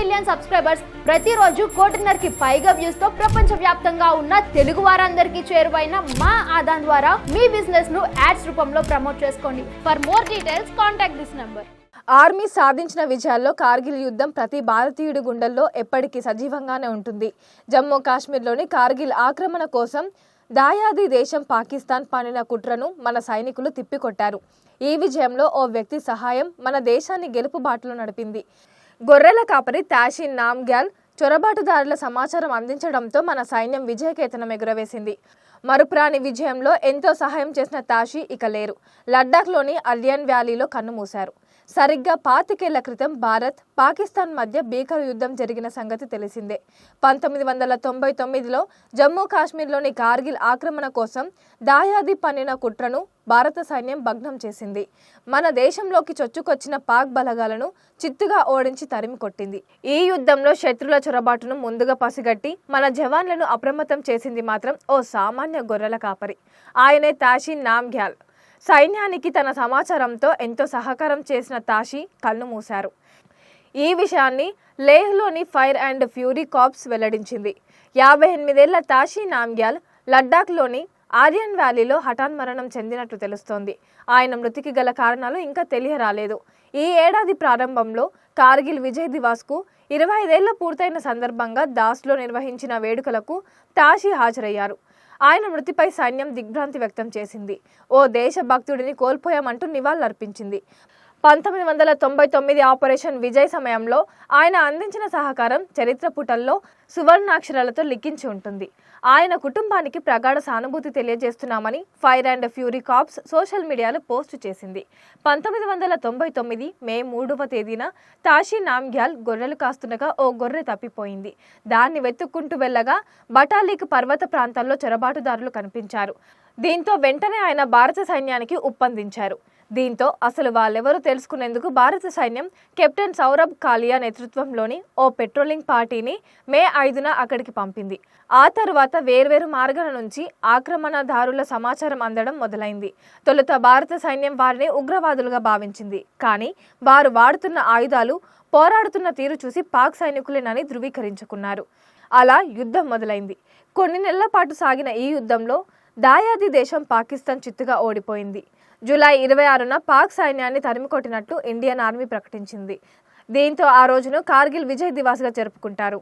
Million subscribers ప్రతిరోజు కోటిన్నరకి పైగా వ్యూస్తో ప్రపంచ వ్యాప్తంగా ఉన్న తెలుగు వారందరికీ చేరువైన మా ఆదాన్ ద్వారా మీ బిజినెస్ను యాడ్స్ రూపంలో ప్రమోట్ చేసుకోండి. For more details contact this number army సాధించిన విజయాల్లో కార్గిల్ యుద్ధం ప్రతి భారతీయుడి గుండెల్లో ఎప్పటికీ సజీవంగానే ఉంటుంది. జమ్మూ కాశ్మీర్లోని కార్గిల్ ఆక్రమణ కోసం దాయాది దేశం పాకిస్తాన్ పనిన కుట్రను మన సైనికులు తిప్పికొట్టారు. ఈ విజయంలో ఓ వ్యక్తి సహాయం మన దేశాన్ని గెలుపు బాటలో నడిపింది. గొర్రెల కాపరి తాషిన్ నామ్గ్యాల్ చొరబాటుదారుల సమాచారం అందించడంతో మన సైన్యం విజయకేతనం ఎగురవేసింది. మరుప్రాణి విజయంలో ఎంతో సహాయం చేసిన తాషి ఇక లేరు. లడ్డాఖ్లోని అలియన్ వ్యాలీలో కన్నుమూశారు సరిగ్గా పాతికేళ్ళ క్రితం భారత్ పాకిస్తాన్ మధ్య భీకర యుద్ధం జరిగిన సంగతి తెలిసిందే. పంతొమ్మిది వందల తొంభై తొమ్మిదిలో జమ్మూ కాశ్మీర్లోని కార్గిల్ ఆక్రమణ కోసం దాయాది పన్నిన కుట్రను భారత సైన్యం భగ్నం చేసింది. మన దేశంలోకి చొచ్చుకొచ్చిన పాక్ బలగాలను చిత్తుగా ఓడించి తరిమి కొట్టింది. ఈ యుద్ధంలో శత్రుల చొరబాటును ముందుగా పసిగట్టి మన జవాన్లను అప్రమత్తం చేసింది మాత్రం ఓ సామాన్య గొర్రెల కాపరి. ఆయనే తాషిన్ నామ్గ్యాల్. సైన్యానికి తన సమాచారంతో ఎంతో సహకారం చేసిన తాషి కళ్ళు మూశారు. ఈ విషయాన్ని లేహ్లోని ఫైర్ అండ్ ఫ్యూరీ కాప్స్ వెల్లడించింది. యాభై ఎనిమిదేళ్ళ తాషి నామ్గ్యాల్ లడ్డాఖ్లోని ఆర్యన్ వ్యాలీలో హఠాన్ మరణం చెందినట్లు తెలుస్తోంది. ఆయన మృతికి గల కారణాలు ఇంకా తెలియరాలేదు. ఈ ఏడాది ప్రారంభంలో కార్గిల్ విజయ్ దివాస్కు ఇరవై ఐదేళ్ళ పూర్తయిన సందర్భంగా దాస్లో నిర్వహించిన వేడుకలకు తాషి హాజరయ్యారు. ఆయన మృతిపై సైన్యం దిగ్భ్రాంతి వ్యక్తం చేసింది. ఓ దేశభక్తుడిని కోల్పోయామంటూ నివాళులర్పించింది. పంతొమ్మిది వందల తొంభై తొమ్మిది ఆపరేషన్ విజయ్ సమయంలో ఆయన అందించిన సహకారం చరిత్ర పుటల్లో సువర్ణాక్షరాలతో లిఖించి ఉంటుంది. ఆయన కుటుంబానికి ప్రగాఢ సానుభూతి తెలియజేస్తున్నామని fire and fury corps social media post చేసింది. పంతొమ్మిది వందల తొంభై తొమ్మిది మే మూడవ తేదీన తాషీ నామ్గ్యాల్ గొర్రెలు కాస్తుండగా ఓ గొర్రె తప్పిపోయింది. దాన్ని వెతుక్కుంటూ వెళ్ళగా బటాలీక్ పర్వత ప్రాంతాల్లో చొరబాటుదారులు కనిపించారు. దీంతో వెంటనే ఆయన భారత సైన్యానికి ఒప్పందించారు దీంతో అసలు వాళ్ళెవరో తెలుసుకునేందుకు భారత సైన్యం కెప్టెన్ సౌరభ్ కాలియా నేతృత్వంలోని ఓ పెట్రోలింగ్ పార్టీని మే ఐదున అక్కడికి పంపింది. ఆ తరువాత వేర్వేరు మార్గాల నుంచి ఆక్రమణదారుల సమాచారం అందడం మొదలైంది. తొలుత భారత సైన్యం వారిని ఉగ్రవాదులుగా భావించింది. కానీ వారు వాడుతున్న ఆయుధాలు పోరాడుతున్న తీరు చూసి పాక్ సైనికులేనని ధృవీకరించుకున్నారు. అలా యుద్ధం మొదలైంది. కొన్ని నెలల పాటు సాగిన ఈ యుద్ధంలో దాయాది దేశం పాకిస్తాన్ చిత్తుగా ఓడిపోయింది. జూలై ఇరవై ఆరున పాక్ సైన్యాన్ని తరిమికొట్టినట్లు ఇండియన్ ఆర్మీ ప్రకటించింది. దీంతో ఆ రోజును కార్గిల్ విజయ్ దివాస్గా జరుపుకుంటారు.